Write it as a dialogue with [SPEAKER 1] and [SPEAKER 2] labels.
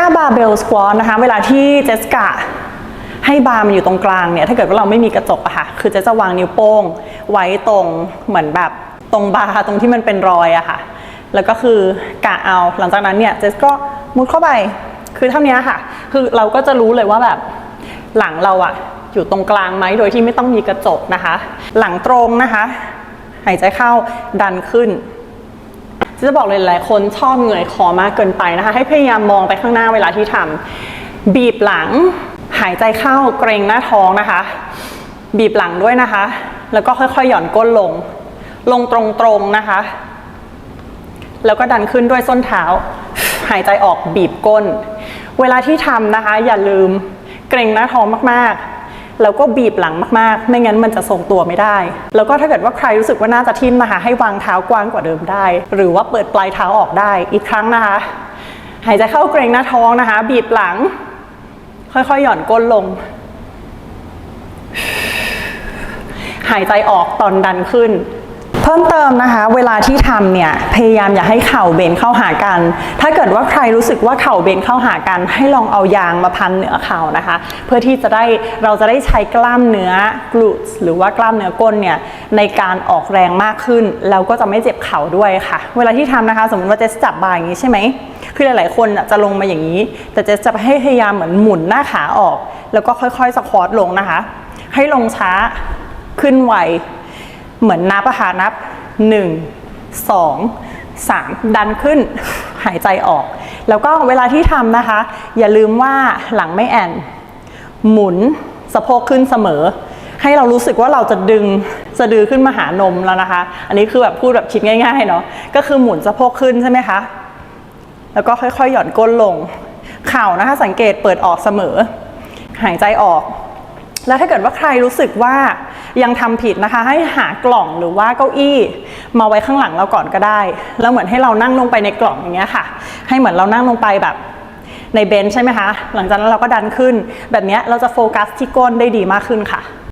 [SPEAKER 1] ถ้าบาร์เบลสควอตนะคะ เวลาที่เจสกาให้บาร์มันอยู่ตรงกลางเนี่ย ถ้าเกิดว่าเราไม่มีกระจกอะค่ะ คือจะจะวางนิ้วโป้ง ไว้ตรงเหมือนแบบตรงบาร์ตรงที่มันเป็นรอยอะค่ะ แล้วก็คือกะเอา หลังจากนั้นเนี่ยเจสก็มุดเข้าไป คือเท่านี้ค่ะ คือเราก็จะรู้เลยว่าแบบหลังเราอะอยู่ตรงกลางไหมโดยที่ไม่ต้องมีกระจกนะคะ หลังตรงนะคะ หายใจเข้าดันขึ้น จะบอกเลยหลายคนชอบเหนื่อยคอมากเกินไปนะคะ ให้พยายามมองไปข้างหน้าเวลาที่ทำบีบหลัง หายใจเข้าเกรงหน้าท้องนะคะ บีบหลังด้วยนะคะ แล้วก็ค่อยๆหย่อนก้นลง ลงตรงๆนะคะ แล้วก็ดันขึ้นด้วยส้นเท้า หายใจออกบีบก้น เวลาที่ทำนะคะ อย่าลืมเกรงหน้าท้องมากๆ แล้วก็บีบหลังมากๆ ไม่งั้นมันจะทรงตัวไม่ได้ แล้วก็ถ้าเกิดว่าใครรู้สึกว่าน่าจะทิ่มนะคะ ให้วางเท้ากว้างกว่าเดิมได้ หรือว่าเปิดปลายเท้าออกได้อีกครั้งนะคะ หายใจเข้าเกรงหน้าท้องนะคะ บีบหลัง ค่อยๆ หย่อนก้นลง หายใจออกตอนดันขึ้น พิ่มเติมนะคะ เวลาที่ทำเนี่ยพยายามอย่าให้เข่าเบนเข้าหากัน ถ้าเกิดว่าใครรู้สึกว่าเข่าเบนเข้าหากัน ให้ลองเอายางมาพันเหนือเข่านะคะ เพื่อที่จะได้เราจะได้ใช้กล้ามเนื้อกลูสหรือว่ากล้ามเนื้อก้นเนี่ยในการออกแรงมากขึ้นแล้วก็จะไม่เจ็บเข่าด้วยค่ะ เวลาที่ทำนะคะ สมมติว่าเจสจับบาอย่างนี้ใช่ไหมคือหลาย ๆ คนจะลงมาอย่างนี้ แต่เจสจะให้พยายามเหมือนหมุนหน้าขาออก แล้วก็ค่อย ๆ สควอตลงนะคะ ให้ลงช้าขึ้นไว เหมือนนับอะค่ะนับ 1 2 3 ดันขึ้นหายใจออก แล้วก็เวลาที่ทำนะคะ อย่าลืมว่าหลังไม่แอน หมุนสะโพกขึ้นเสมอ ให้เรารู้สึกว่าเราจะดึงสะดือขึ้นมาหานมแล้วนะคะ อันนี้คือแบบพูดแบบคิดง่ายๆเนาะก็คือหมุนสะโพกขึ้นใช่ไหมคะ แล้วก็ค่อยๆ หย่อนก้นลง เข่านะคะสังเกตเปิดออกเสมอ หายใจออก แล้วถ้าเกิดว่าใครรู้สึกว่ายังทำผิดนะคะ ให้หากล่องหรือว่าเก้าอี้ มาไว้ข้างหลังเราก่อนก็ได้ แล้วเหมือนให้เรานั่งลงไปในกล่องอย่างเงี้ยค่ะ ให้เหมือนเรานั่งลงไปแบบในเบนช์ใช่ไหมคะ หลังจากนั้นเราก็ดันขึ้น แบบเนี้ยเราจะโฟกัสที่ก้นได้ดีมากขึ้นค่ะ